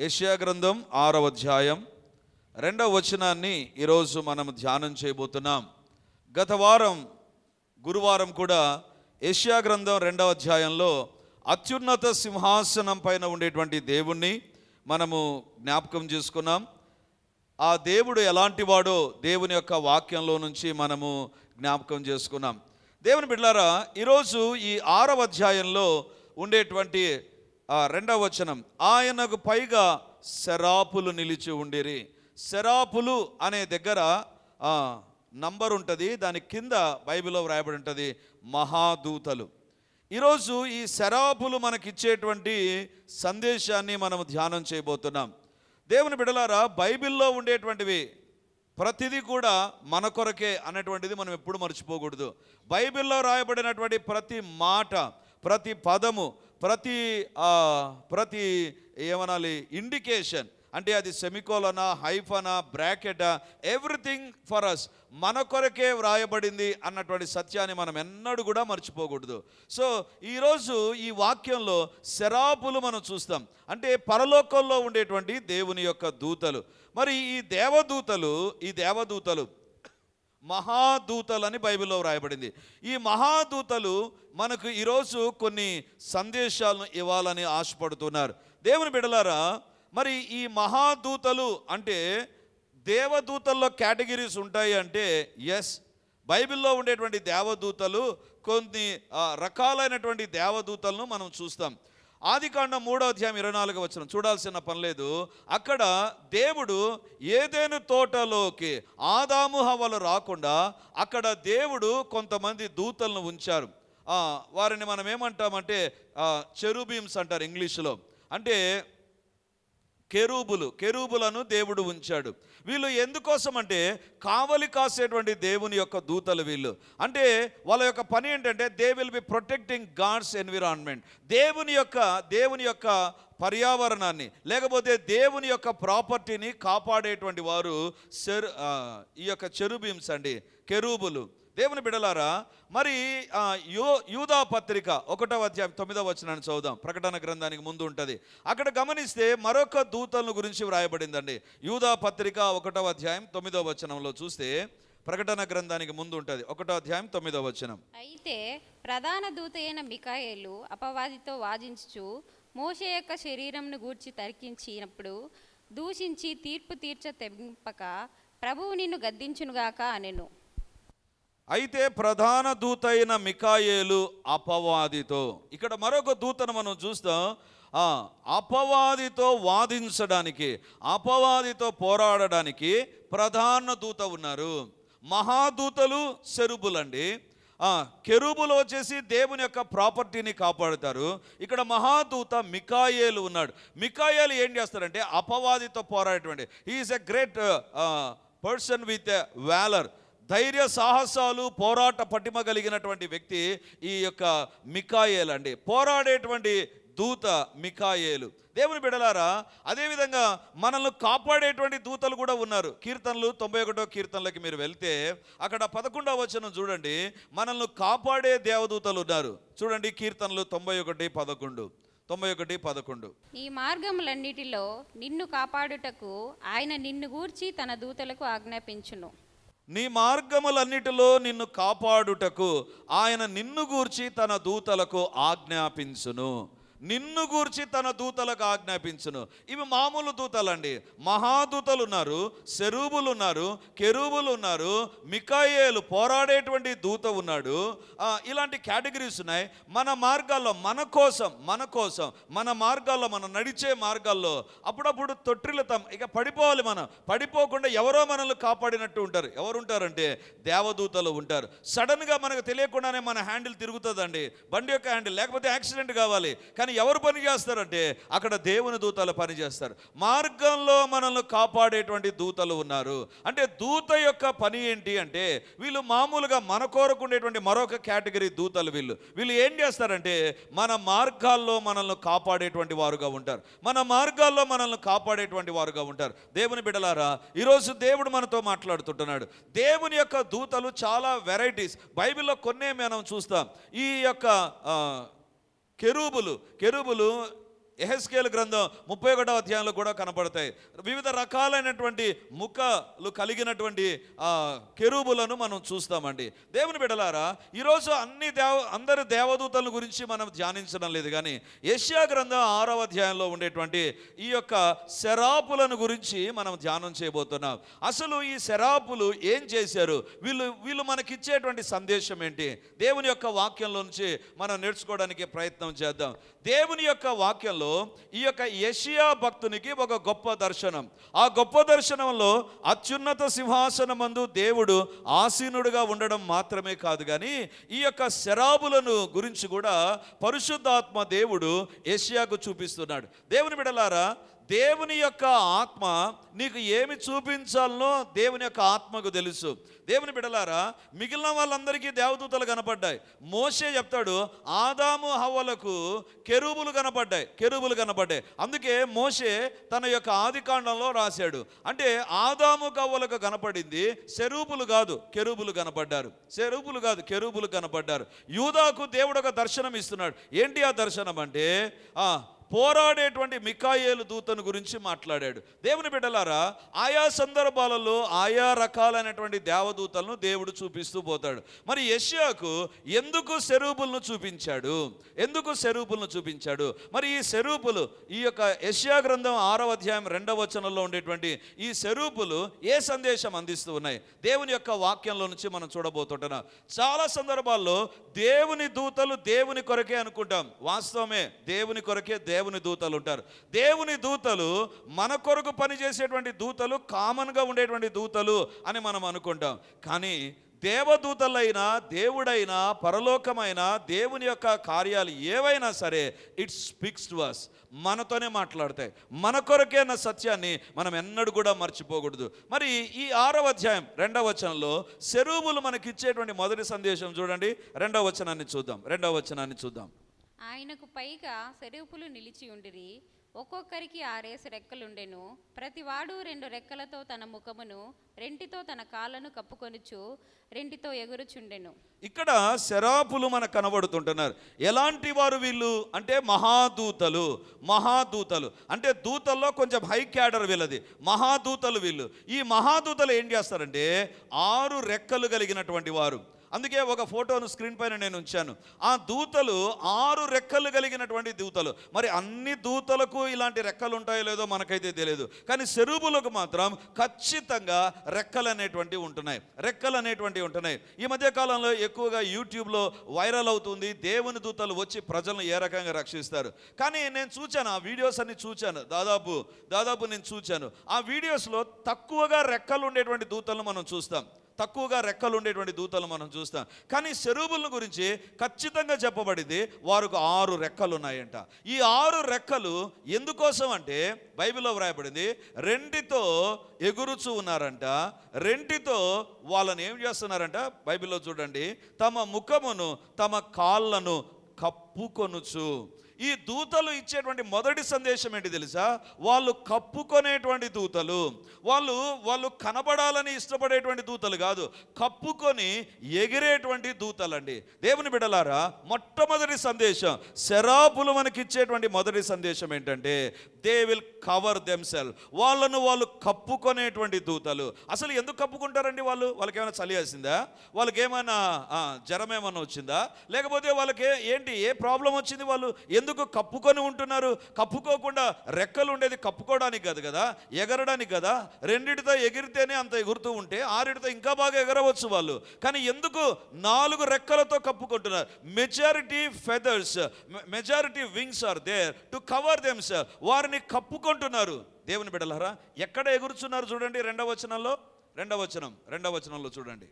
యష్యా గ్రంథం ఆరవ అధ్యాయం రెండవ వచనాన్ని ఈరోజు మనం ధ్యానం చేయబోతున్నాం. గత వారం గురువారం కూడా యష్యా గ్రంథం రెండవ అధ్యాయంలో అత్యున్నత సింహాసనం పైన ఉండేటువంటి దేవుణ్ణి మనము జ్ఞాపకం చేసుకున్నాం. ఆ దేవుడు ఎలాంటి వాడో దేవుని యొక్క వాక్యంలో నుంచి మనము జ్ఞాపకం చేసుకున్నాం. దేవుని బిడ్డారా ఈరోజు ఈ ఆరవ అధ్యాయంలో ఉండేటువంటి రెండవ వచనం. ఆయనకు పైగా శరాపులు నిలిచి ఉండిరి. శరాపులు అనే దగ్గర నంబర్ ఉంటుంది. దాని కింద బైబిల్లో వ్రాయబడి ఉంటుంది మహాదూతలు. ఈరోజు ఈ శరాపులు మనకిచ్చేటువంటి సందేశాన్ని మనం ధ్యానం చేయబోతున్నాం. దేవుని బిడలారా బైబిల్లో ఉండేటువంటివి ప్రతిదీ కూడా మన కొరకే అనేటువంటిది మనం ఎప్పుడు మర్చిపోకూడదు. బైబిల్లో రాయబడినటువంటి ప్రతి మాట ప్రతి పదము ప్రతి ఆ, ప్రతి ఏమనాలి ఇండికేషన్ అంటే అది సెమికోలనా హైఫనా బ్రాకెటా ఎవ్రీథింగ్ ఫర్ అస్ మన కొరకే వ్రాయబడింది అన్నటువంటి సత్యాన్ని మనం ఎన్నడూ కూడా మర్చిపోకూడదు. సో ఈరోజు ఈ వాక్యంలో శరాపులు మనం చూస్తాం. అంటే పరలోకంలో ఉండేటువంటి దేవుని యొక్క దూతలు. మరి ఈ దేవదూతలు ఈ దేవదూతలు మహాదూతలు అని బైబిల్లో వ్రాయబడింది. ఈ మహాదూతలు మనకు ఈరోజు కొన్ని సందేశాలను ఇవ్వాలని ఆశపడుతున్నారు. దేవుని బిడలారా మరి ఈ మహాదూతలు అంటే దేవదూతల్లో కేటగిరీస్ ఉంటాయి అంటే ఎస్ బైబిల్లో ఉండేటువంటి దేవదూతలు కొన్ని రకాలైనటువంటి దేవదూతలను మనం చూస్తాం. ఆదికాండం మూడో అధ్యాయం ఇరవై నాలుగు వచ్చిన చూడాల్సిన పని లేదు. అక్కడ దేవుడు ఏదేను తోటలోకి ఆదాము హవలు రాకుండా అక్కడ దేవుడు కొంతమంది దూతలను ఉంచారు. వారిని మనం ఏమంటామంటే చెరుబీమ్స్ అంటారు ఇంగ్లీష్లో. అంటే కెరూబులు కెరూబులను దేవుడు ఉంచాడు. వీళ్ళు ఎందుకోసం అంటే కావలి కాసేటువంటి దేవుని యొక్క దూతలు వీళ్ళు. అంటే వాళ్ళ యొక్క పని ఏంటంటే they will be protecting gods environment దేవుని యొక్క దేవుని యొక్క పర్యావరణాన్ని లేకపోతే దేవుని యొక్క ప్రాపర్టీని కాపాడేటువంటి వారు చెరు ఈ యొక్క చెరుబీమ్స్ అండి కెరూబులు. దేవుని బిడలారా మరి యూ యూదా పత్రిక ఒకటవ అధ్యాయం తొమ్మిదవ వచనాన్ని చదువుదాం. ప్రకటన గ్రంథానికి ముందు ఉంటుంది. అక్కడ గమనిస్తే మరొక దూతలను గురించి వ్రాయబడిందండి. యూదా పత్రిక ఒకటవ అధ్యాయం తొమ్మిదవ వచనంలో చూస్తే ప్రకటన గ్రంథానికి ముందు ఉంటుంది. ఒకటో అధ్యాయం తొమ్మిదవ వచనం. అయితే ప్రధాన దూత అయిన మికాయేలు అపవాదితో వాదించు మోషే యొక్క శరీరంను గూర్చి తరికించినప్పుడు దూషించి తీర్పు తీర్చ తెంపక ప్రభువు నిన్ను గద్దించునుగాక అనెను. అయితే ప్రధాన దూత అయిన మికాయేలు అపవాదితో ఇక్కడ మరొక దూతను మనం చూస్తాం. అపవాదితో వాదించడానికి అపవాదితో పోరాడడానికి ప్రధాన దూత ఉన్నారు. మహాదూతలు శరుబులండి కెరుబులు వచ్చేసి దేవుని యొక్క ప్రాపర్టీని కాపాడుతారు. ఇక్కడ మహాదూత మికాయేలు ఉన్నాడు. మికాయేలు ఏం చేస్తారంటే అపవాదితో పోరాడేటువంటి he's a great person with valour ధైర్య సాహసాలు పోరాట పటిమ కలిగినటువంటి వ్యక్తి ఈ యొక్క మికాయేల్ అండి. పోరాడేటువంటి దూత మికాయేలు దేవుని బిడలారా అదేవిధంగా మనల్ని కాపాడేటువంటి దూతలు కూడా ఉన్నారు. కీర్తనలు తొంభై ఒకటో కీర్తనలకి మీరు వెళ్తే అక్కడ పదకొండవ వచనం చూడండి. మనల్ని కాపాడే దేవదూతలు ఉన్నారు. చూడండి కీర్తనలు తొంభై ఒకటి పదకొండు. తొంభై ఒకటి పదకొండు. ఈ మార్గములన్నిటిలో నిన్ను కాపాడుటకు ఆయన నిన్ను గూర్చి తన దూతలకు ఆజ్ఞాపించును. నీ మార్గములన్నిటిలో నిన్ను కాపాడుటకు ఆయన నిన్ను గూర్చి తన దూతలకు ఆజ్ఞాపించును. నిన్ను గూర్చి తన దూతలకు ఆజ్ఞాపించును. ఇవి మామూలు దూతలండి. మహాదూతలు ఉన్నారు శరూబులు ఉన్నారు కెరూబులు ఉన్నారు మికాయేలు పోరాడేటువంటి దూత ఉన్నాడు. ఇలాంటి కేటగిరీస్ ఉన్నాయి. మన మార్గాల్లో మన కోసం మన కోసం మన మార్గాల్లో మనం నడిచే మార్గాల్లో అప్పుడప్పుడు తొట్టిల్లుతాం. ఇక పడిపోవాలి మనం. పడిపోకుండా ఎవరో మనల్ని కాపాడినట్టు ఉంటారు. ఎవరు ఉంటారంటే దేవదూతలు ఉంటారు. సడన్గా మనకు తెలియకుండానే మన హ్యాండిల్ తిరుగుతుందండి. బండి యొక్క హ్యాండిల్ లేకపోతే యాక్సిడెంట్ కావాలి. కానీ ఎవరు పని చేస్తారంటే అక్కడ దేవుని దూతలు పని చేస్తారు. మార్గంలో మనల్ని కాపాడేటువంటి దూతలు ఉన్నారు. అంటే దూత యొక్క పని ఏంటి అంటే వీళ్ళు మామూలుగా మన కోరకు ఉండేటువంటి మరొక కేటగిరీ దూతలు వీళ్ళు. వీళ్ళు ఏం చేస్తారంటే మన మార్గాల్లో మనల్ని కాపాడేటువంటి వారుగా ఉంటారు. మన మార్గాల్లో మనల్ని కాపాడేటువంటి వారుగా ఉంటారు. దేవుని బిడలారా ఈరోజు దేవుడు మనతో మాట్లాడుతుంటున్నాడు. దేవుని యొక్క దూతలు చాలా వెరైటీస్. బైబిల్లో కొన్నే మనం చూస్తాం. ఈ యొక్క కెరూబులు. కెరూబులు ఎహెస్కేల్ గ్రంథం ముప్పై ఒకటో అధ్యాయంలో కూడా కనపడతాయి. వివిధ రకాలైనటువంటి ముఖలు కలిగినటువంటి కెరూబులను మనం చూస్తామండి. దేవుని బిడలారా ఈరోజు అన్ని దేవ అందరి దేవదూతల గురించి మనం ధ్యానించడం లేదు కానీ ఏషియా గ్రంథం ఆరవ అధ్యాయంలో ఉండేటువంటి ఈ యొక్క శరాపులను గురించి మనం ధ్యానం చేయబోతున్నాం. అసలు ఈ శరాపులు ఏం చేశారు? వీళ్ళు వీళ్ళు మనకిచ్చేటువంటి సందేశం ఏంటి? దేవుని యొక్క వాక్యంలో నుంచి మనం నేర్చుకోవడానికి ప్రయత్నం చేద్దాం. దేవుని యొక్క వాక్యంలో ఈ యొక్క యషియా భక్తునికి ఒక గొప్ప దర్శనం. ఆ గొప్ప దర్శనంలో అత్యున్నత సింహాసనమందు దేవుడు ఆసీనుడుగా ఉండడం మాత్రమే కాదు కానీ ఈ యొక్క శరాబులను గురించి కూడా పరిశుద్ధాత్మ దేవుడు యషియాకు చూపిస్తున్నాడు. దేవుని బిడలారా దేవుని యొక్క ఆత్మ నీకు ఏమి చూపించాలనో దేవుని యొక్క ఆత్మకు తెలుసు. దేవుని బిడలారా మిగిలిన వాళ్ళందరికీ దేవదూతలు కనపడ్డాయి. మోసే చెప్తాడు ఆదాము హవ్వలకు కెరూబులు కనపడ్డాయి కెరూబులు కనపడ్డాయి. అందుకే మోషే తన యొక్క ఆదికాండంలో రాశాడు. అంటే ఆదాము కవ్వలకు కనపడింది శరూపులు కాదు కెరూబులు కనపడ్డారు. శరూపులు కాదు కెరూబులు కనపడ్డారు. యూదాకు దేవుడు ఒక దర్శనం ఇస్తున్నాడు. ఏంటి ఆ దర్శనం అంటే ఆ పోరాడేటువంటి మికాయేలు దూతను గురించి మాట్లాడాడు. దేవుని బిడ్డలారా ఆయా సందర్భాలలో ఆయా రకాలైనటువంటి దేవదూతలను దేవుడు చూపిస్తూ పోతాడు. మరి యష్యాకు ఎందుకు సెరూపులను చూపించాడు? ఎందుకు సెరూపులను చూపించాడు? మరి ఈ సెరూపులు ఈ యొక్క యష్యా గ్రంథం ఆరవ అధ్యాయం రెండవ వచనంలో ఉండేటువంటి ఈ సెరూపులు ఏ సందేశం అందిస్తూ ఉన్నాయి? దేవుని యొక్క వాక్యంలో నుంచి మనం చూడబోతుంటున్నాం చాలా సందర్భాల్లో దేవుని దూతలు దేవుని కొరకే అనుకుంటాం. వాస్తవమే దేవుని కొరకే దేవుని దూతలు ఉంటారు. దేవుని దూతలు మన కొరకు పనిచేసేటువంటి దూతలు కామన్గా ఉండేటువంటి దూతలు అని మనం అనుకుంటాం. కానీ దేవదూతలైనా దేవుడైనా పరలోకమైన దేవుని యొక్క కార్యాలు ఏవైనా సరే ఇట్ స్పీక్స్ టు అస్ మనతోనే మాట్లాడతాయి. మన కొరకైన సత్యాన్ని మనం ఎన్నడూ కూడా మర్చిపోకూడదు. మరి ఈ ఆరవ అధ్యాయం రెండవ వచనంలో శరూబులు మనకిచ్చేటువంటి మొదటి సందేశం చూడండి. రెండవ వచనాన్ని చూద్దాం. రెండవ వచనాన్ని చూద్దాం. ఆయనకు పైగా సెరుపులు నిలిచి ఉండిరి. ఒక్కొక్కరికి ఆరేసి రెక్కలుండెను. ప్రతివాడు రెండు రెక్కలతో తన ముఖమును రెంటితో తన కాళ్ళను కప్పుకొనుచు రెంటితో ఎగురుచుండెను. ఇక్కడ శరాపులు మనకు కనబడుతుంటున్నారు. ఎలాంటి వారు వీళ్ళు? అంటే మహాదూతలు మహాదూతలు. అంటే దూతల్లో కొంచెం హై క్యాడర్ వీళ్ళది. మహాదూతలు వీళ్ళు. ఈ మహాదూతలు ఏం చేస్తారంటే ఆరు రెక్కలు కలిగినటువంటి వారు. అందుకే ఒక ఫోటోను స్క్రీన్ పైన నేను ఉంచాను. ఆ దూతలు ఆరు రెక్కలు కలిగినటువంటి దూతలు. మరి అన్ని దూతలకు ఇలాంటి రెక్కలు ఉంటాయో లేదో మనకైతే తెలియదు కానీ సెరుబులకు మాత్రం ఖచ్చితంగా రెక్కలు అనేటువంటివి ఉంటున్నాయి. రెక్కలు అనేటువంటివి ఉంటున్నాయి. ఈ మధ్య కాలంలో ఎక్కువగా యూట్యూబ్లో వైరల్ అవుతుంది. దేవుని దూతలు వచ్చి ప్రజలను ఏ రకంగా రక్షిస్తారు? కానీ నేను చూచాను ఆ వీడియోస్ అన్ని చూచాను. దాదాపు దాదాపు నేను చూచాను. ఆ వీడియోస్లో తక్కువగా రెక్కలు ఉండేటువంటి దూతలను మనం చూస్తాం. తక్కువగా రెక్కలు ఉండేటువంటి దూతలు మనం చూస్తాం. కానీ శరూబులను గురించి ఖచ్చితంగా చెప్పబడింది వారికి ఆరు రెక్కలు ఉన్నాయంట ఈ ఆరు రెక్కలు ఎందుకోసం అంటే బైబిల్లో వ్రాయబడింది రెంటితో ఎగురుచు ఉన్నారంట. రెంటితో వాళ్ళని ఏం చేస్తున్నారంట? బైబిల్లో చూడండి తమ ముఖమును తమ కాళ్ళను కప్పుకొనుచు. ఈ దూతలు ఇచ్చేటువంటి మొదటి సందేశం ఏంటి తెలుసా? వాళ్ళు కప్పుకొనేటువంటి దూతలు. వాళ్ళు వాళ్ళు కనబడాలని ఇష్టపడేటువంటి దూతలు కాదు కప్పుకొని ఎగిరేటువంటి దూతలండి. దేవుని బిడలారా మొట్టమొదటి సందేశం శరాపులు మనకి ఇచ్చేటువంటి మొదటి సందేశం ఏంటంటే దే విల్ కవర్ దెమ్సెల్ వాళ్ళను వాళ్ళు కప్పుకునేటువంటి దూతలు. అసలు ఎందుకు కప్పుకుంటారండి వాళ్ళు? వాళ్ళకి ఏమైనా చలి వేసిందా? వాళ్ళకి ఏమైనా జ్వరం ఏమైనా వచ్చిందా? లేకపోతే వాళ్ళకి ఏంటి ఏ ప్రాబ్లం వచ్చింది వాళ్ళు? ఎందుకు కప్పుకొని ఉంటున్నారు? కప్పుకోకుండా రెక్కలు ఉండేది కప్పుకోవడానికి కాదు కదా? ఎగరడానికి కదా? రెండిటితో ఎగిరితేనే అంత ఎగురుతూ ఉంటే ఆరిటితో ఇంకా బాగా ఎగరవచ్చు వాళ్ళు. కానీ ఎందుకు నాలుగు రెక్కలతో కప్పుకుంటున్నారు? Majority feathers majority wings are there to cover thems వారి వారిని కప్పుకుంటున్నారు. దేవుని బిడ్డలారా ఎక్కడ ఎగురుచున్నారు చూడండి రెండవ వచనంలో? రెండవ వచనం రెండవ వచనంలో చూడండి.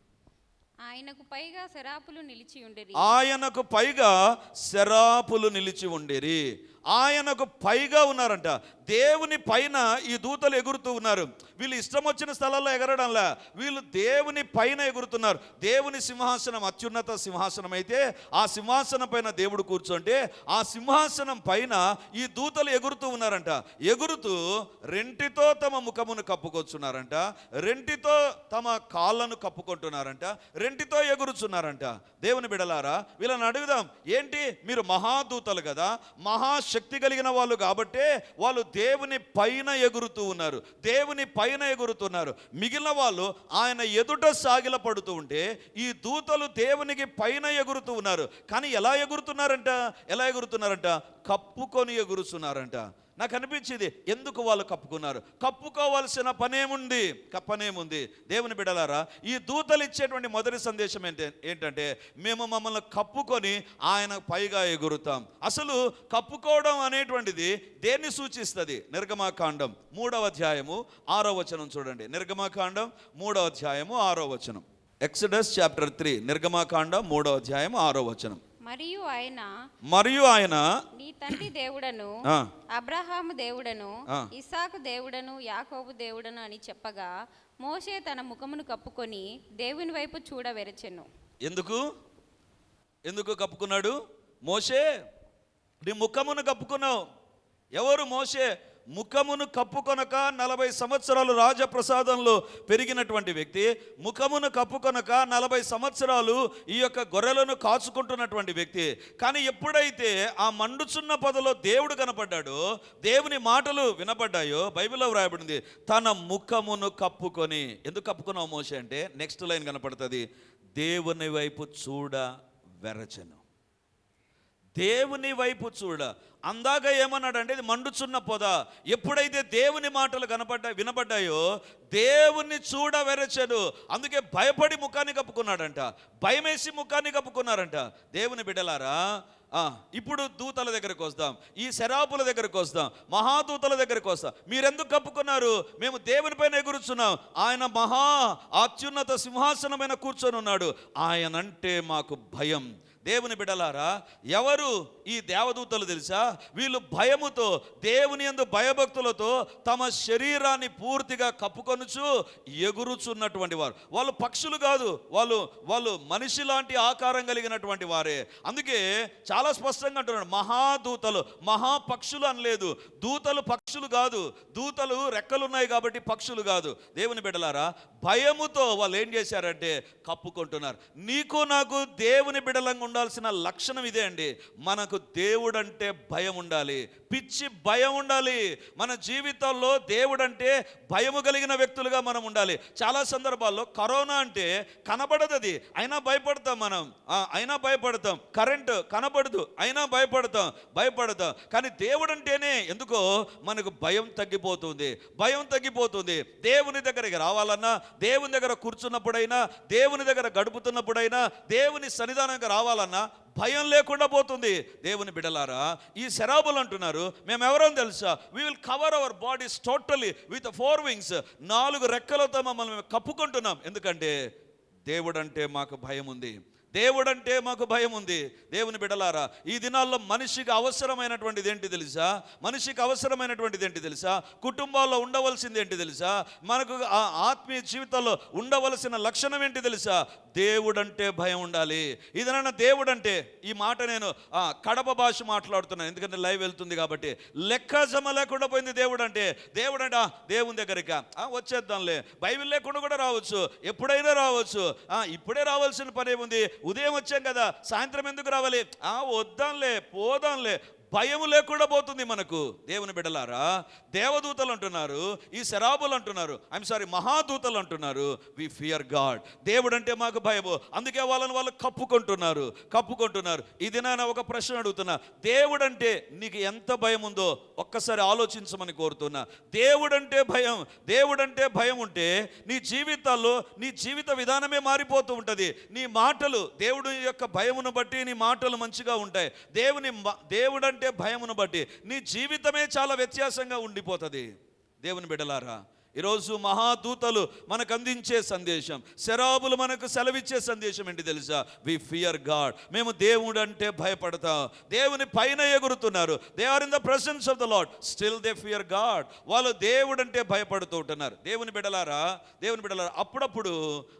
ఆయనకు పైగా శరాపులు నిలిచి ఉండిరి. ఆయనకు పైగా శరాపులు నిలిచి ఉండేరి. ఆయనకు పైగా ఉన్నారంట. దేవుని పైన ఈ దూతలు ఎగురుతూ ఉన్నారు. వీళ్ళు ఇష్టం వచ్చిన స్థలాల్లో ఎగరడంలా వీళ్ళు దేవుని పైన ఎగురుతున్నారు. దేవుని సింహాసనం అత్యున్నత సింహాసనం అయితే ఆ సింహాసనం పైన దేవుడు కూర్చుంటే ఆ సింహాసనం పైన ఈ దూతలు ఎగురుతూ ఉన్నారంట. ఎగురుతూ రెంటితో తమ ముఖమును కప్పుకొచ్చున్నారంట. రెంటితో తమ కాళ్ళను కప్పుకుంటున్నారంట. రెంటితో ఎగురుచున్నారంట. దేవుని బిడలారా వీళ్ళని అడుగుదాం. ఏంటి? మీరు మహాదూతలు కదా. మహాశ శక్తి కలిగిన వాళ్ళు కాబట్టే వాళ్ళు దేవుని పైన ఎగురుతూ ఉన్నారు. దేవుని పైన ఎగురుతున్నారు. మిగిలిన వాళ్ళు ఆయన ఎదుట సాగిల పడుతూ ఉంటే ఈ దూతలు దేవునికి పైన ఎగురుతూ ఉన్నారు. కానీ ఎలా ఎగురుతున్నారంట? ఎలా ఎగురుతున్నారంట? కప్పుకొని ఎగురుతున్నారంట నాకు అనిపించేది ఎందుకు వాళ్ళు కప్పుకున్నారు? కప్పుకోవాల్సిన పనేముంది? కప్పనేముంది? దేవుని బిడలారా ఈ దూతలు ఇచ్చేటువంటి మొదటి సందేశం ఏంటి ఏంటంటే మేము మమ్మల్ని కప్పుకొని ఆయన పైగా ఎగురుతాం. అసలు కప్పుకోవడం అనేటువంటిది దేన్ని సూచిస్తుంది? నిర్గమాకాండం మూడవ అధ్యాయము ఆరో వచనం చూడండి. నిర్గమాకాండం మూడవ అధ్యాయము ఆరో వచనం. ఎక్సడస్ చాప్టర్ త్రీ నిర్గమాకాండం మూడవ అధ్యాయం ఆరో వచనం. మరియు ఆయన మరియు ఆయన నీ తండ్రి దేవుడను అబ్రహాము దేవుడను. ఇసాకు దేవుడను యాకోబు దేవుడను అని చెప్పగా మోషే తన ముఖమును కప్పుకొని దేవుని వైపు చూడవెరచెను. ఎందుకు? ఎందుకు కప్పుకున్నాడు? మోషే నీ ముఖమును కప్పుకున్నావు. ఎవరు మోషే? ముఖమును కప్పుకొనక నలభై సంవత్సరాలు రాజప్రసాదంలో పెరిగినటువంటి వ్యక్తి ముఖమును కప్పుకొనక నలభై సంవత్సరాలు ఈ యొక్క గొర్రెలను కాచుకుంటున్నటువంటి వ్యక్తి. కానీ ఎప్పుడైతే ఆ మండుచున్న పొదలో దేవుడు కనపడ్డాడో దేవుని మాటలు వినపడ్డాయో బైబిల్లో వ్రాయబడింది తన ముఖమును కప్పుకొని. ఎందుకు కప్పుకున్నావు మోసే అంటే నెక్స్ట్ లైన్ కనపడుతుంది దేవుని వైపు చూడ వెరచను. దేవుని వైపు చూడ. అందాక ఏమన్నాడంటే ఇది మండుచున్న పొద. ఎప్పుడైతే దేవుని మాటలు కనపడ్డా వినపడ్డాయో దేవుని చూడ వెరచెను. అందుకే భయపడి ముఖాన్ని కప్పుకున్నాడంట. భయమేసి ముఖాన్ని కప్పుకున్నారంట. దేవుని బిడ్డలారా ఆ, ఇప్పుడు దూతల దగ్గరకు వస్తాం. ఈ శరాపుల దగ్గరకు వస్తాం. మహాదూతల దగ్గరకు వస్తాం. మీరెందుకు కప్పుకున్నారు? మేము దేవుని పైన ఎగురుచున్నాం. ఆయన మహా అత్యున్నత సింహాసనమైన కూర్చొని ఉన్నాడు ఆయనంటే మాకు భయం. దేవుని బిడలారా ఎవరు ఈ దేవదూతలు తెలుసా? వీళ్ళు భయముతో దేవుని యందు భయభక్తులతో తమ శరీరాన్ని పూర్తిగా కప్పుకొనుచు ఎగురుచున్నటువంటి వారు. వాళ్ళు పక్షులు కాదు వాళ్ళు వాళ్ళు మనిషి లాంటి ఆకారం కలిగినటువంటి వారే. అందుకే చాలా స్పష్టంగా అంటున్నాడు మహాదూతలు మహాపక్షులు అనలేదు. దూతలు పక్షులు కాదు దూతలు రెక్కలున్నాయి కాబట్టి పక్షులు కాదు. దేవుని బిడలారా భయముతో వాళ్ళు ఏం చేశారంటే కప్పుకుంటున్నారు. నీకు నాకు దేవుని బిడలంగా ఉండాల్సిన లక్షణం ఇదే అండి. మనకు దేవుడంటే భయం ఉండాలి. పిచ్చి భయం ఉండాలి. మన జీవితంలో దేవుడంటే భయము కలిగిన వ్యక్తులుగా మనం ఉండాలి. చాలా సందర్భాల్లో కరోనా అంటే కనబడదది అయినా భయపడతాం మనం. ఆ, అయినా భయపడతాం. కరెంటు కనబడదు అయినా భయపడతాం భయపడతాం. కానీ దేవుడు అంటేనే ఎందుకో మనకు భయం తగ్గిపోతుంది. భయం తగ్గిపోతుంది. దేవుని దగ్గరికి రావాలన్నా దేవుని దగ్గర కూర్చున్నప్పుడైనా దేవుని దగ్గర గడుపుతున్నప్పుడైనా దేవుని సన్నిధానంగా రావాలన్నా భయం లేకుండా పోతుంది. దేవుని బిడలారా ఈ శరాబులు అంటున్నారు. మేము ఎవరో తెలుసా? We will cover our bodies totally with four wings నాలుగు రెక్కలతో మమ్మల్ని మేము కప్పుకుంటున్నాం. ఎందుకంటే దేవుడు అంటే మాకు భయం ఉంది. దేవుడంటే మాకు భయం ఉంది. దేవుని బిడలారా ఈ దినాల్లో మనిషికి అవసరమైనటువంటిది ఏంటి తెలుసా? మనిషికి అవసరమైనటువంటిది ఏంటి తెలుసా? కుటుంబాల్లో ఉండవలసింది ఏంటి తెలుసా? మనకు ఆ ఆత్మీయ జీవితంలో ఉండవలసిన లక్షణం ఏంటి తెలుసా? దేవుడంటే భయం ఉండాలి. ఇదనన్నా దేవుడంటే ఈ మాట నేను ఆ, కడప భాష మాట్లాడుతున్నాను. ఎందుకంటే లైవ్ వెళ్తుంది కాబట్టి. లెక్క జమ లేకుండా పోయింది దేవుడు అంటే దేవుడు అంటే దేవుని దగ్గరికి వచ్చేద్దాంలే. బైబిల్ లేకుండా కూడా రావచ్చు. ఎప్పుడైనా రావచ్చు. ఆ, ఇప్పుడే రావాల్సిన పని ఏముంది? ఉదయం వచ్చాం కదా. సాయంత్రం ఎందుకు రావాలి? ఆ వద్దాంలే పోదాంలే. భయం లేకుండా పోతుంది మనకు. దేవుని బిడలారా దేవదూతలు అంటున్నారు ఈ శరాబులు అంటున్నారు ఐఎమ్ సారీ మహాదూతలు అంటున్నారు వి ఫియర్ గాడ్ దేవుడు అంటే మాకు భయము. అందుకే వాళ్ళని వాళ్ళు కప్పుకుంటున్నారు కప్పుకుంటున్నారు. ఇది నేను ఒక ప్రశ్న అడుగుతున్నా. దేవుడు అంటే నీకు ఎంత భయం ఉందో ఒక్కసారి ఆలోచించమని కోరుతున్నా. దేవుడంటే భయం దేవుడంటే భయం ఉంటే నీ జీవితాల్లో నీ జీవిత విధానమే మారిపోతూ ఉంటుంది. నీ మాటలు దేవుడి యొక్క భయమును బట్టి నీ మాటలు మంచిగా ఉంటాయి. దేవుని దేవుడంటే దేవుడంటే భయమును బట్టి నీ జీవితమే చాలా వ్యత్యాసంగా ఉండిపోతుంది. దేవుని బిడలారా ఈరోజు మహాదూతలు మనకు అందించే సందేశం శరాబులు మనకు సెలవిచ్చే సందేశం ఏంటి తెలుసా? వి ఫియర్ గాడ్ మేము దేవుడు అంటే భయపడతాం. దేవుని పైన ఎగురుతున్నారు. They are in the presence of the lord still they fear god వాళ్ళు దేవుడు అంటే భయపడుతూ ఉంటున్నారు. దేవుని బిడలారా దేవుని బిడలారా అప్పుడప్పుడు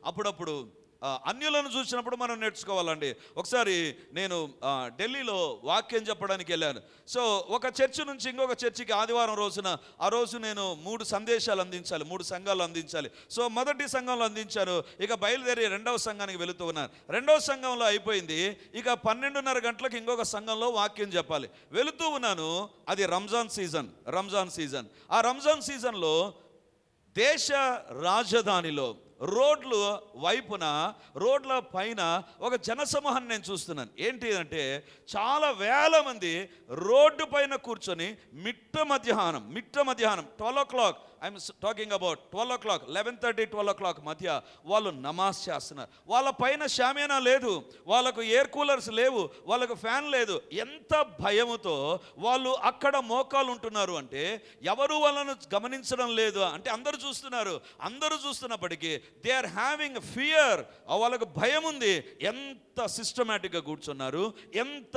అప్పుడప్పుడు అన్యులను చూసినప్పుడు మనం నేర్చుకోవాలండి. ఒకసారి నేను ఢిల్లీలో వాక్యం చెప్పడానికి వెళ్ళాను. సో ఒక చర్చి నుంచి ఇంకొక చర్చికి ఆదివారం రోజున ఆ రోజు నేను మూడు సందేశాలు అందించాలి మూడు సంఘాలు అందించాలి. సో మొదటి సంఘంలో అందించాను ఇక బయలుదేరి రెండవ సంఘానికి వెళుతూ ఉన్నాను రెండవ సంఘంలో అయిపోయింది ఇక పన్నెండున్నర గంటలకు ఇంకొక సంఘంలో వాక్యం చెప్పాలి. వెళుతూ ఉన్నాను అది రంజాన్ సీజన్ రంజాన్ సీజన్. ఆ రంజాన్ సీజన్లో దేశ రాజధానిలో రోడ్లు వైపున రోడ్ల పైన ఒక జనసమూహాన్ని నేను చూస్తున్నాను. ఏంటి అంటే చాలా వేల మంది రోడ్డు పైన కూర్చొని మిట్ట మధ్యాహ్నం మిట్ట మధ్యాహ్నం twelve o'clock I'm talking about twelve o'clock eleven thirty twelve o'clock మధ్య వాళ్ళు నమాజ్ చేస్తున్నారు. వాళ్ళ పైన షామేనా లేదు వాళ్ళకు ఎయిర్ కూలర్స్ లేవు వాళ్ళకు ఫ్యాన్ లేదు. ఎంత భయముతో వాళ్ళు అక్కడ మోకాలు ఉంటున్నారు అంటే ఎవరు వాళ్ళను గమనించడం లేదు అంటే అందరూ చూస్తున్నారు. అందరూ చూస్తున్నప్పటికీ దే ఆర్ హ్యావింగ్ ఫియర్ వాళ్ళకు భయం ఉంది ఎంత సిస్టమేటిక్గా కూర్చున్నారు ఎంత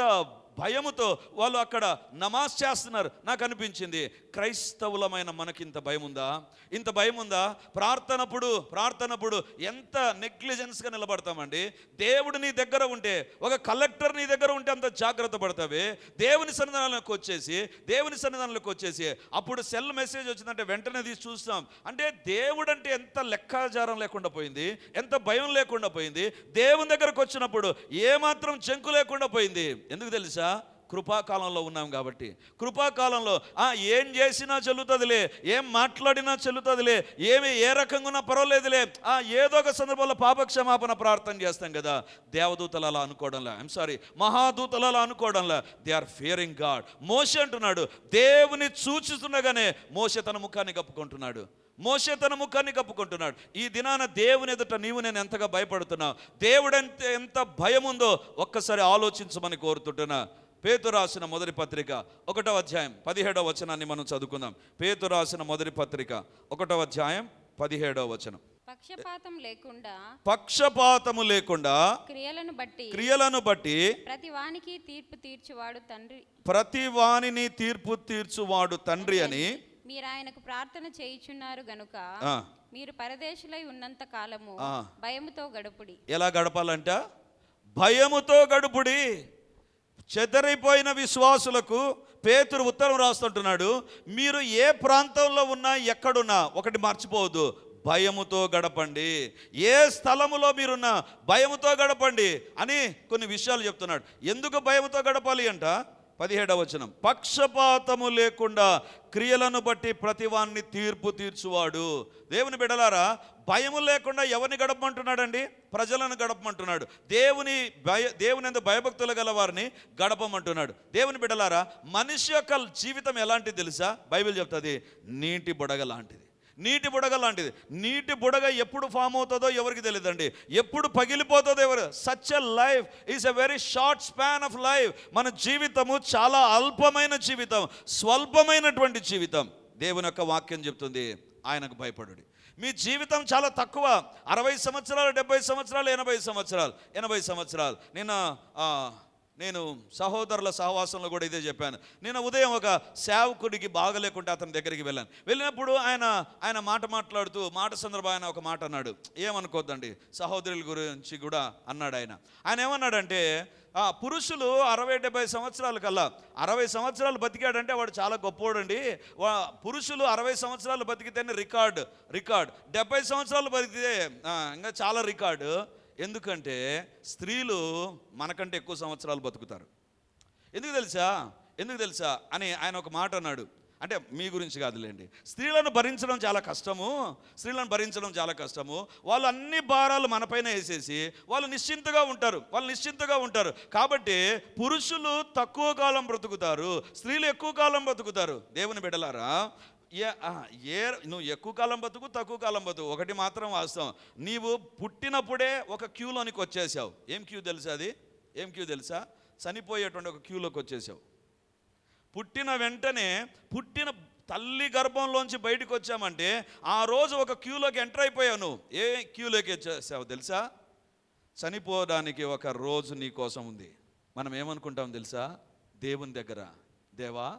భయముతో వాళ్ళు అక్కడ నమాజ్ చేస్తున్నారు. నాకు అనిపించింది క్రైస్తవులమైన మనకి ఇంత భయం ఉందా ఇంత భయం ఉందా ప్రార్థనప్పుడు ప్రార్థనప్పుడు ఎంత నెగ్లిజెన్స్గా నిలబడతామండి? దేవుడు నీ దగ్గర ఉంటే ఒక కలెక్టర్ నీ దగ్గర ఉంటే అంత జాగ్రత్త పడతావే? దేవుని సన్నిధానంలోకి వచ్చేసి దేవుని సన్నిధానంలోకి వచ్చేసి అప్పుడు సెల్ మెసేజ్ వచ్చిందంటే వెంటనే తీసి చూస్తాం. అంటే దేవుడు అంటే ఎంత లెక్కాచారం లేకుండా పోయింది ఎంత భయం లేకుండా పోయింది? దేవుని దగ్గరకు వచ్చినప్పుడు ఏమాత్రం చెంకు లేకుండా పోయింది? ఎందుకు తెలుసా? కృపాకాలంలో ఉన్నాం కాబట్టి. కృపాకాలంలో ఆ ఏం చేసినా చెల్లుతుందిలే ఏం మాట్లాడినా చెల్లుతుందిలే ఏమి ఏ రకంగా ఉన్నా పర్వాలేదులే ఆ ఏదో ఒక సందర్భంలో పాపక్షమాపణ ప్రార్థన చేస్తాం కదా. దేవదూతలు అలా అనుకోవడంలా ఐమ్ సారీ మహాదూతలు అలా అనుకోవడంలా దే ఆర్ ఫియరింగ్ గాడ్ మోషే అంటున్నాడు దేవుని సూచిస్తుండగానే మోషే తన ముఖాన్ని కప్పుకుంటున్నాడు. మోషే తన ముఖాన్ని కప్పుకుంటున్నాడు. ఈ దినాన దేవుని ఎదుట నీవు నేను ఎంతగా భయపడుతున్నావు దేవుడంటే ఎంత భయం ఉందో ఒక్కసారి ఆలోచించమని కోరుతుంటున్నా. పేతు రాసిన మొదటి పత్రిక ఒకటో అధ్యాయం పదిహేడవ వచనాన్ని మనం చదువుకుందాం. పేతు రాసిన మొదటి పత్రిక ఒకటో అధ్యాయం పదిహేడవ వచనం. పక్షపాతం లేకుండా పక్షపాతము లేకుండా క్రియలను బట్టి క్రియలను బట్టి ప్రతి వానికి తీర్పు తీర్చువాడు తండ్రి. ప్రతి వానిని తీర్పు తీర్చువాడు తండ్రి అని మీరు ఆయనకు ప్రార్థన చేయుచున్నారు గనుక మీరు పరదేశులై ఉన్నంత కాలము. భయముతో గడుపుడి. ఎలా గడపాలంట? భయముతో గడుపుడి. చెదరైపోయిన విశ్వాసులకు పేతురు ఉత్తరం రాస్తుంటున్నాడు. మీరు ఏ ప్రాంతంలో ఉన్నా ఎక్కడున్నా ఒకటి మర్చిపోవద్దు భయముతో గడపండి. ఏ స్థలములో మీరున్నా భయముతో గడపండి అని కొన్ని విషయాలు చెప్తున్నాడు. ఎందుకు భయముతో గడపాలి అంట? పదిహేడవ వచనం. పక్షపాతము లేకుండా క్రియలను బట్టి ప్రతివాన్ని తీర్పు తీర్చువాడు. దేవుని బిడలారా భయము లేకుండా ఎవరిని గడపమంటున్నాడండి? ప్రజలను గడపమంటున్నాడు. దేవుని భయ దేవుని ఎందు భయభక్తులు గల వారిని గడపమంటున్నాడు. దేవుని బిడలారా మనిషి యొక్క జీవితం ఎలాంటిది తెలుసా? బైబిల్ చెప్తుంది నీటి బుడగ లాంటిది. నీటి బుడగ లాంటిది. నీటి బుడగ ఎప్పుడు ఫామ్ అవుతుందో ఎవరికి తెలియదండి ఎప్పుడు పగిలిపోతుందో ఎవరు? Such a life is a very short span of life. మన జీవితము చాలా అల్పమైన జీవితం స్వల్పమైనటువంటి జీవితం. దేవుని యొక్క వాక్యం చెప్తుంది. ఆయనకు భయపడు మీ జీవితం చాలా తక్కువ. అరవై సంవత్సరాలు డెబ్బై సంవత్సరాలు ఎనభై సంవత్సరాలు ఎనభై సంవత్సరాలు. నిన్న నేను సహోదరుల సహవాసంలో కూడా ఇదే చెప్పాను. నేను ఉదయం ఒక సేవకుడికి బాగలేకుంటే అతని దగ్గరికి వెళ్ళాను. వెళ్ళినప్పుడు ఆయన ఆయన మాట మాట్లాడుతూ మాట సందర్భం ఆయన ఒక మాట అన్నాడు. ఏమనుకోద్దండి? సహోదరుల గురించి కూడా అన్నాడు ఆయన. ఆయన ఏమన్నాడంటే ఆ పురుషులు అరవై డెబ్బై సంవత్సరాల కల్లా అరవై సంవత్సరాలు బతికాడంటే వాడు చాలా గొప్పోడండి. వా- పురుషులు అరవై సంవత్సరాలు బతికితేనే రికార్డ్ రికార్డ్. డెబ్బై సంవత్సరాలు బతికితే ఇంకా చాలా రికార్డు. ఎందుకంటే స్త్రీలు మనకంటే ఎక్కువ సంవత్సరాలు బతుకుతారు. ఎందుకు తెలుసా? ఎందుకు తెలుసా? అని ఆయన ఒక మాట అన్నాడు. అంటే మీ గురించి కాదులేండి. స్త్రీలను భరించడం చాలా కష్టము. స్త్రీలను భరించడం చాలా కష్టము. వాళ్ళు అన్ని భారాలు మనపైన వేసేసి వాళ్ళు నిశ్చింతగా ఉంటారు. వాళ్ళు నిశ్చింతగా ఉంటారు. కాబట్టి పురుషులు తక్కువ కాలం బ్రతుకుతారు. స్త్రీలు ఎక్కువ కాలం బ్రతుకుతారు. దేవుని బిడలారా ఏ ఏ నువ్వు ఎక్కువ కాలం బతుకు తక్కువ కాలం బతుకు. ఒకటి మాత్రం వాస్తవం. నీవు పుట్టినప్పుడే ఒక క్యూలోనికి వచ్చేసావు. ఏం క్యూ తెలుసా అది? ఏం క్యూ తెలుసా? చనిపోయేటువంటి ఒక క్యూలోకి వచ్చేసావు. పుట్టిన వెంటనే పుట్టిన తల్లి గర్భంలోంచి బయటకు వచ్చామంటే ఆ రోజు ఒక క్యూలోకి ఎంటర్ అయిపోయావు నువ్వు. ఏ క్యూలోకి వచ్చేసావు తెలుసా? చనిపోవడానికి ఒక రోజు నీ కోసం ఉంది. మనం ఏమనుకుంటాం తెలుసా? దేవుని దగ్గర. దేవా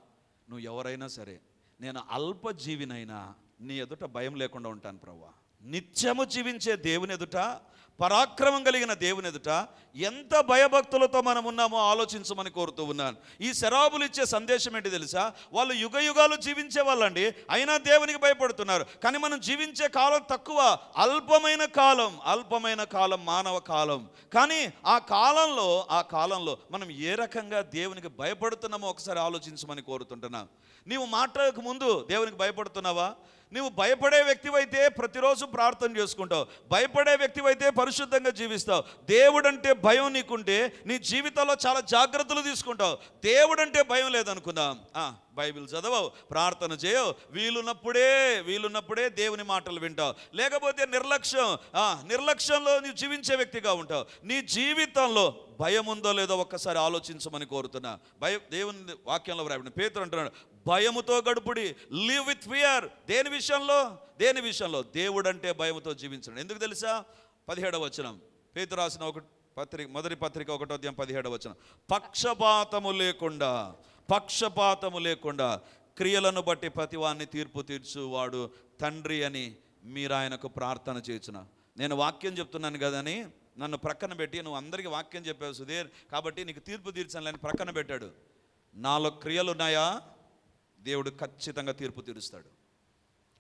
నువ్వు ఎవరైనా సరే నేను అల్పజీవినైనా నీ ఎదుట భయం లేకుండా ఉంటాను ప్రవ్వా. నిత్యము జీవించే దేవుని ఎదుట పరాక్రమం కలిగిన దేవుని ఎదుట ఎంత భయభక్తులతో మనం ఉన్నామో ఆలోచించమని కోరుతూ ఉన్నాను. ఈ శరాబులు ఇచ్చే సందేశం ఏంటి తెలుసా? వాళ్ళు యుగ యుగాలు జీవించే వాళ్ళండి అయినా దేవునికి భయపడుతున్నారు. కానీ మనం జీవించే కాలం తక్కువ అల్పమైన కాలం అల్పమైన కాలం మానవ కాలం. కానీ ఆ కాలంలో ఆ కాలంలో మనం ఏ రకంగా దేవునికి భయపడుతున్నామో ఒకసారి ఆలోచించమని కోరుతుంటున్నాను నీవు మాట్లాడక ముందు దేవునికి భయపడుతున్నావా? నువ్వు భయపడే వ్యక్తివైతే ప్రతిరోజు ప్రార్థన చేసుకుంటావు. భయపడే వ్యక్తివైతే పరిశుద్ధంగా జీవిస్తావు. దేవుడంటే భయం నీకుంటే నీ జీవితంలో చాలా జాగ్రత్తలు తీసుకుంటావు. దేవుడంటే భయం లేదనుకుందాం. ఆ, బైబిల్ చదవవు ప్రార్థన చేయవు. వీలున్నప్పుడే వీలున్నప్పుడే దేవుని మాటలు వింటావు. లేకపోతే నిర్లక్ష్యం ఆ, నిర్లక్ష్యంలో నీవు జీవించే వ్యక్తిగా ఉంటావు. నీ జీవితంలో భయం ఉందో లేదో ఒక్కసారి ఆలోచించమని కోరుతున్నా. భయం దేవుని వాక్యంలో వ్రాయబడిన పేతురు అంటున్నాడు భయముతో గడుపుడి. లివ్ విత్ ఫియర్ దేని విషయంలో? దేని విషయంలో? దేవుడు అంటే భయముతో జీవించడం. ఎందుకు తెలుసా? పదిహేడవ వచనం. పేతు రాసిన ఒక పత్రిక మొదటి పత్రిక ఒకటో అధ్యాయం పదిహేడవ వచనం. పక్షపాతము లేకుండా పక్షపాతము లేకుండా క్రియలను బట్టి ప్రతివాన్ని తీర్పు తీర్చువాడు తండ్రి అని మీరు ఆయనకు ప్రార్థన చేసిన నేను వాక్యం చెప్తున్నాను కదని నన్ను ప్రక్కన పెట్టి నువ్వు అందరికీ వాక్యం చెప్పావు సుధీర్ కాబట్టి నీకు తీర్పు తీర్చాలని ప్రక్కన పెట్టాడు. నాలో క్రియలు ఉన్నాయా? దేవుడు ఖచ్చితంగా తీర్పు తీరుస్తాడు.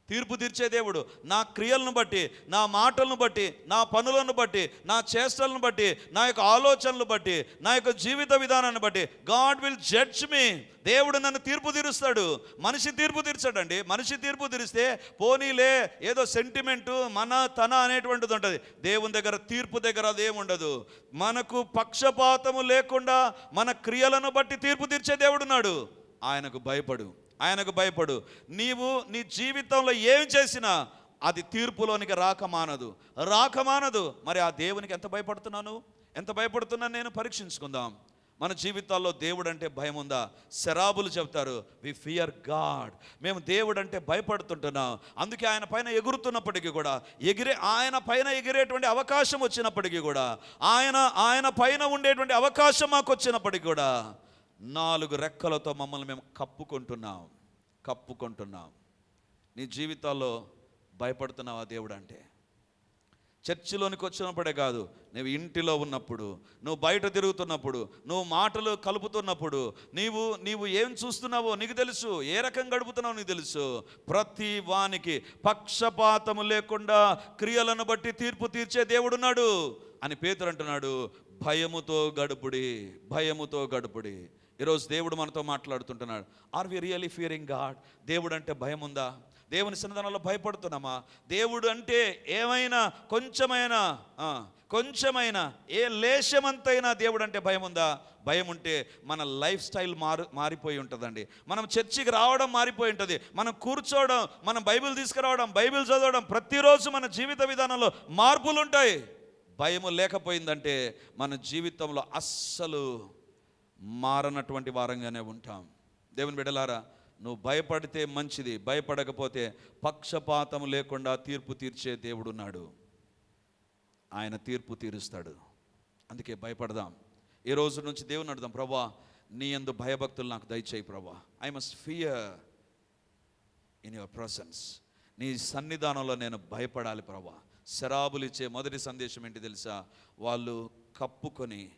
తీర్పు తీర్చే దేవుడు నా క్రియలను బట్టి నా మాటలను బట్టి నా పనులను బట్టి నా చేష్టలను బట్టి నా యొక్క ఆలోచనలు బట్టి నా యొక్క జీవిత విధానాన్ని బట్టి గాడ్ విల్ జడ్జ్ మీ దేవుడు నన్ను తీర్పు తీరుస్తాడు. మనిషి తీర్పు తీర్చాడండి. మనిషి తీర్పు తీరిస్తే పోనీలే ఏదో సెంటిమెంటు మన తన అనేటువంటిది ఉంటుంది. దేవుని దగ్గర తీర్పు దగ్గర అదేముండదు మనకు పక్షపాతము లేకుండా మన క్రియలను బట్టి తీర్పు తీర్చే దేవుడున్నాడు ఆయనకు భయపడు. ఆయనకు భయపడు. నీవు నీ జీవితంలో ఏం చేసినా అది తీర్పులోనికి రాకమానదు రాకమానదు మరి ఆ దేవునికి ఎంత భయపడుతున్నాను? ఎంత భయపడుతున్నాను నేను? పరీక్షించుకుందాం. మన జీవితాల్లో దేవుడు అంటే భయం ఉందా శరాబులు చెప్తారు వి ఫియర్ గాడ్ మేము దేవుడు అంటే భయపడుతుంటున్నాం. అందుకే ఆయన పైన ఎగురుతున్నప్పటికీ కూడా ఎగిరే ఆయన పైన ఎగిరేటువంటి అవకాశం వచ్చినప్పటికీ కూడా ఆయన ఆయన పైన ఉండేటువంటి అవకాశం మాకు వచ్చినప్పటికీ కూడా నాలుగు రెక్కలతో మమ్మల్ని మేము కప్పుకుంటున్నాం కప్పుకుంటున్నాం. నీ జీవితాల్లో భయపడుతున్నావా దేవుడు అంటే? చర్చిలోనికి వచ్చినప్పుడే కాదు నువ్వు ఇంటిలో ఉన్నప్పుడు నువ్వు బయట తిరుగుతున్నప్పుడు నువ్వు మాటలు కలుపుతున్నప్పుడు నీవు నీవు ఏం చూస్తున్నావో నీకు తెలుసు ఏ రకం గడుపుతున్నావో నీకు తెలుసు. ప్రతి వానికి పక్షపాతము లేకుండా క్రియలను బట్టి తీర్పు తీర్చే దేవుడున్నాడు అని పేతురు అంటున్నాడు భయముతో గడుపుడి భయముతో గడుపుడి. ఈరోజు దేవుడు మనతో మాట్లాడుతుంటున్నాడు. Are we really fearing god దేవుడు అంటే భయం ఉందా దేవుని సన్నిధానంలో భయపడుతున్నామా? దేవుడు అంటే ఏమైనా కొంచెమైనా కొంచెమైనా ఏ లేశమంతైనా దేవుడు అంటే భయం ఉందా భయం ఉంటే మన లైఫ్ స్టైల్ మారు మారిపోయి ఉంటుందండి. మనం చర్చికి రావడం మారిపోయి ఉంటుంది. మనం కూర్చోవడం మనం బైబిల్ తీసుకురావడం బైబిల్ చదవడం ప్రతిరోజు మన జీవిత విధానంలో మార్పులు ఉంటాయి భయము లేకపోయిందంటే మన జీవితంలో అస్సలు మారనటువంటి వారంగానే ఉంటాం. దేవుని బిడలారా నువ్వు భయపడితే మంచిది భయపడకపోతే పక్షపాతం లేకుండా తీర్పు తీర్చే దేవుడున్నాడు ఆయన తీర్పు తీరుస్తాడు. అందుకే భయపడదాం. ఈ రోజు నుంచి దేవుని అడుదాం ప్రభా నీ ఎందు భయభక్తులు నాకు దయచేయి ప్రభా. I must fear in your presence నీ సన్నిధానంలో నేను భయపడాలి ప్రభా. శరాబులు ఇచ్చే మొదటి సందేశం ఏంటి తెలుసా? వాళ్ళు కప్పుకొని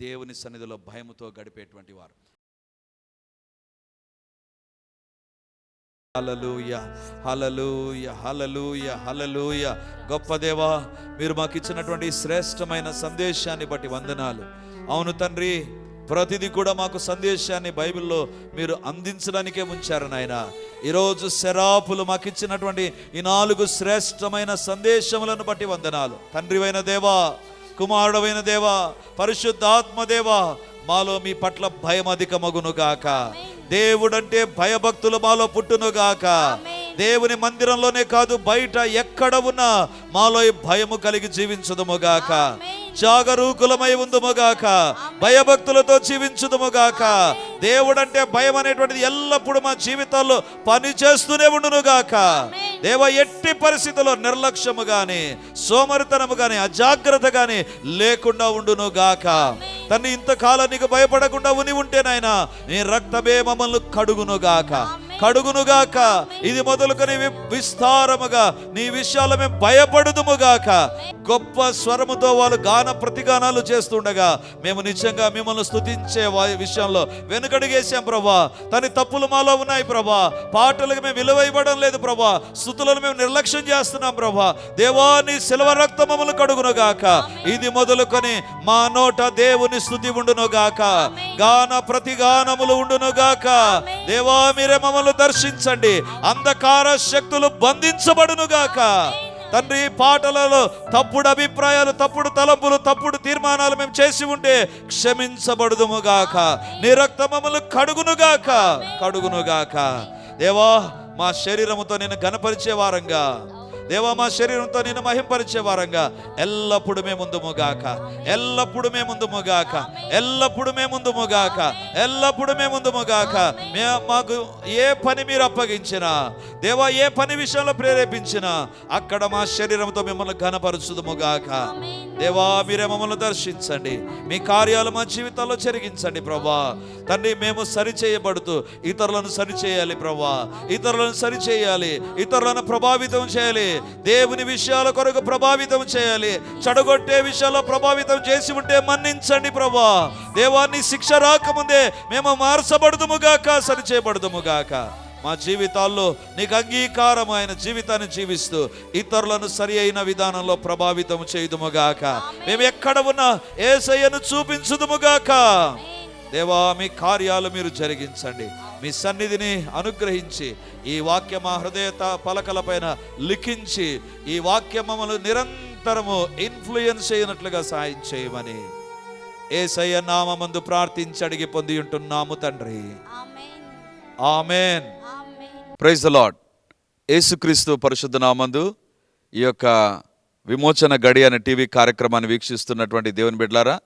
దేవుని సన్నిధిలో భయముతో గడిపేటువంటి వారు. హలలుయ హలలుయ హలలుయ హలలుయ గొప్ప దేవా మీరు మాకు ఇచ్చినటువంటి శ్రేష్టమైన సందేశాన్ని బట్టి వందనాలు. అవును తండ్రి ప్రతిదీ కూడా మాకు సందేశాన్ని బైబిల్లో మీరు అందించడానికే ఉంచారు నాయన. ఈరోజు శరాపులు మాకు ఇచ్చినటువంటి ఈ నాలుగు శ్రేష్టమైన సందేశములను బట్టి వందనాలు. తండ్రివైన దేవా కుమారుడమైన దేవా పరిశుద్ధాత్మ దేవా మాలో మీ పట్ల భయం అధికమగును గాక. దేవుడంటే భయభక్తులు మాలో పుట్టును గాక. దేవుని మందిరంలోనే కాదు బయట ఎక్కడ ఉన్నా మాలో ఈ భయము కలిగి జీవించుదుముగాక జాగరూకులమై ఉందుముగాక. భయభక్తులతో జీవించుదుముగాక. దేవుడంటే భయం అనేటువంటిది ఎల్లప్పుడూ మా జీవితాల్లో పని చేస్తూనే ఉండునుగాక. దేవ ఎట్టి పరిస్థితుల్లో నిర్లక్ష్యము గాని సోమరితనము గాని అజాగ్రత్త గాని లేకుండా ఉండును గాక తన్ని ఇంతకాలం నీకు భయపడకుండా ఉని ఉంటే నాయన నీ రక్తమే మమ్మల్ని కడుగును గాక కడుగును గాక ఇది మొదలుకొని విస్తారముగా నీ విషయాల మేము భయపడుదుము గాక గొప్ప స్వరముతో వాళ్ళు గాన ప్రతిగానాలు చేస్తుండగా మేము నిజంగా మిమ్మల్ని స్తుతించే వా- విషయంలో వెనుకడుగేసాం ప్రభా. తన తప్పులు మాలో ఉన్నాయి ప్రభా. పాటలకు మేము విలువ ఇవ్వడం లేదు ప్రభా. స్థుతులను మేము నిర్లక్ష్యం చేస్తున్నాం ప్రభా. దేవాని శిలవ రక్త మమ్మల్ని కడుగును గాక ఇది మొదలుకొని మా నోట దేవుని స్థుతి ఉండును గాక గాన ప్రతిగానములు ఉండును గాక దేవా మీరే మమ్మల్ని దర్శించండి. అంధకార శక్తులు బంధించబడును గాక తండ్రి పాటలలో తప్పుడు అభిప్రాయాలు తప్పుడు తలంపులు తప్పుడు తీర్మానాలు మేము చేసి ఉంటే క్షమించబడుదుముగాక. నీ రక్త మమ్మల్ని కడుగునుగాక. కడుగునుగాక. దేవా మా శరీరముతో నేను గనపరిచే వారంగా. దేవా మా శరీరంతో నేను మహింపరిచే వారంగా ఎల్లప్పుడు మే ముందుముగాక ఎల్లప్పుడు మే ముందుముగాక ఎల్లప్పుడు మే ముందుముగాక ఎల్లప్పుడు మే ముందుముగాక మే మాకు ఏ పని మీరు అప్పగించినా దేవా ఏ పని విషయంలో ప్రేరేపించినా అక్కడ మా శరీరంతో మిమ్మల్ని ఘనపరచుదుముగాక దేవా మీరే మమ్మల్ని దర్శించండి. మీ కార్యాలు మా జీవితాల్లో జరిగించండి ప్రభా. తండ్రి మేము సరి చేయబడుతూ ఇతరులను సరి చేయాలి ప్రభా. ఇతరులను సరి చేయాలి ఇతరులను ప్రభావితం చేయాలి. దేవుని విషయాల కొరకు ప్రభావితం చేయాలి. చెడగొట్టే విషయాల్లో ప్రభావితం చేసి ఉంటే మన్నించండి ప్రభా. దేవాన్ని శిక్ష రాకముందే మేము మార్చబడుదుముగాక సరి చేయబడుదుముగాక మా జీవితాల్లో నీకు అంగీకారమైన జీవితాన్ని జీవిస్తూ ఇతరులను సరి అయిన విధానంలో ప్రభావితం చేయుదుముగాక మేము ఎక్కడ ఉన్నా ఏసయ్యను చూపించుదుముగాక దేవా మీ కార్యాలు మీరు జరిగించండి. మీ సన్నిధిని అనుగ్రహించి ఈ వాక్య మా హృదయ త- పలకలపైన లిఖించి ఈ వాక్యం మమ్మల్ని నిరంతరము ఇన్ఫ్లుయెన్స్ చేయనట్లుగా సాయం చేయమని ఏసయ్య నామందు ప్రార్థించి అడిగి పొంది ఉంటున్నాము తండ్రి. ఆమేన్. ప్రైజ్ ద లాడ్ యేసుక్రీస్తు పరిశుద్ధ నామందు ఈ యొక్క విమోచన గడి అనే టీవీ కార్యక్రమాన్ని వీక్షిస్తున్నటువంటి దేవుని బిడ్లారా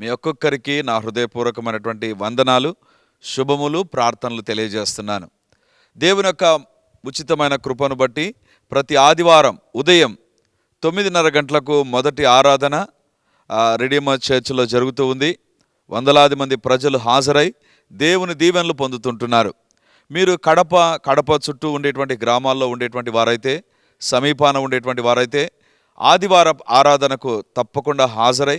మీ ఒక్కొక్కరికి నా హృదయపూర్వకమైనటువంటి వందనాలు శుభములు ప్రార్థనలు తెలియజేస్తున్నాను. దేవుని యొక్క ఉచితమైన కృపను బట్టి ప్రతి ఆదివారం ఉదయం తొమ్మిదిన్నర గంటలకు మొదటి ఆరాధన ఆ, రెడీమర్ చర్చిలో జరుగుతూ ఉంది. వందలాది మంది ప్రజలు హాజరై దేవుని దీవెనలు పొందుతుంటున్నారు. మీరు కడప కడప చుట్టూ ఉండేటువంటి గ్రామాల్లో ఉండేటువంటి వారైతే సమీపాన ఉండేటువంటి వారైతే ఆదివార ఆరాధనకు తప్పకుండా హాజరై